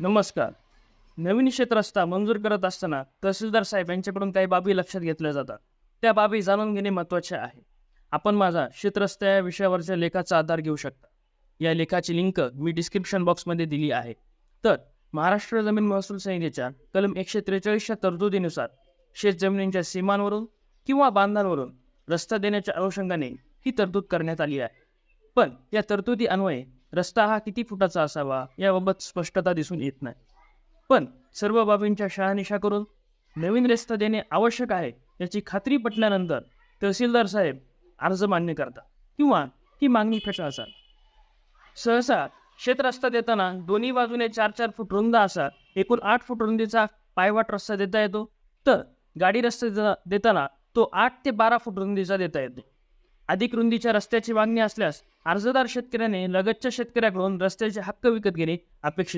नमस्कार. नवीन क्षेत्र मंजूर करत असताना तहसीलदार साहेब यांच्याकडून काही बाबी लक्षात घेतल्या जातात. त्या बाबी जाणून घेणे महत्त्वाचे आहे. आपण माझा शेतरस्ता या विषयावरच्या लेखाचा आधार घेऊ शकता. या लेखाची लिंक मी डिस्क्रिप्शन बॉक्समध्ये दिली आहे. तर महाराष्ट्र जमीन महसूल संहितेच्या कलम एकशे त्रेचाळीसच्या तरतुदीनुसार शेत जमिनींच्या सीमांवरून किंवा बांधांवरून रस्ता देण्याच्या अनुषंगाने ही तरतूद करण्यात आली आहे. पण या तरतुदी अन्वये रस्ता हा किती फुटाचा असावा याबाबत स्पष्टता दिसून येत नाही. पण सर्व बाबींच्या शहानिशा करून नवीन रस्ता देणे आवश्यक आहे याची खात्री पटल्यानंतर तहसीलदार साहेब अर्ज मान्य करतात किंवा ही मागणी फेटाळतात. सहसा शेत रस्ता देताना दोन्ही बाजूने चार चार फूट रुंद असा एकूण आठ फूट रुंदीचा पायवाट रस्ता देता येतो तर गाडी रस्ता देताना तो आठ ते बारा फूट रुंदीचा देता येतो. अधिक रुंदीच्या रस्त्याची मागणी असल्यास अर्जदार शेतकऱ्याने लगतच्या शेतकऱ्याकडून रस्त्याचे हक्क विकत घेणे अपेक्षित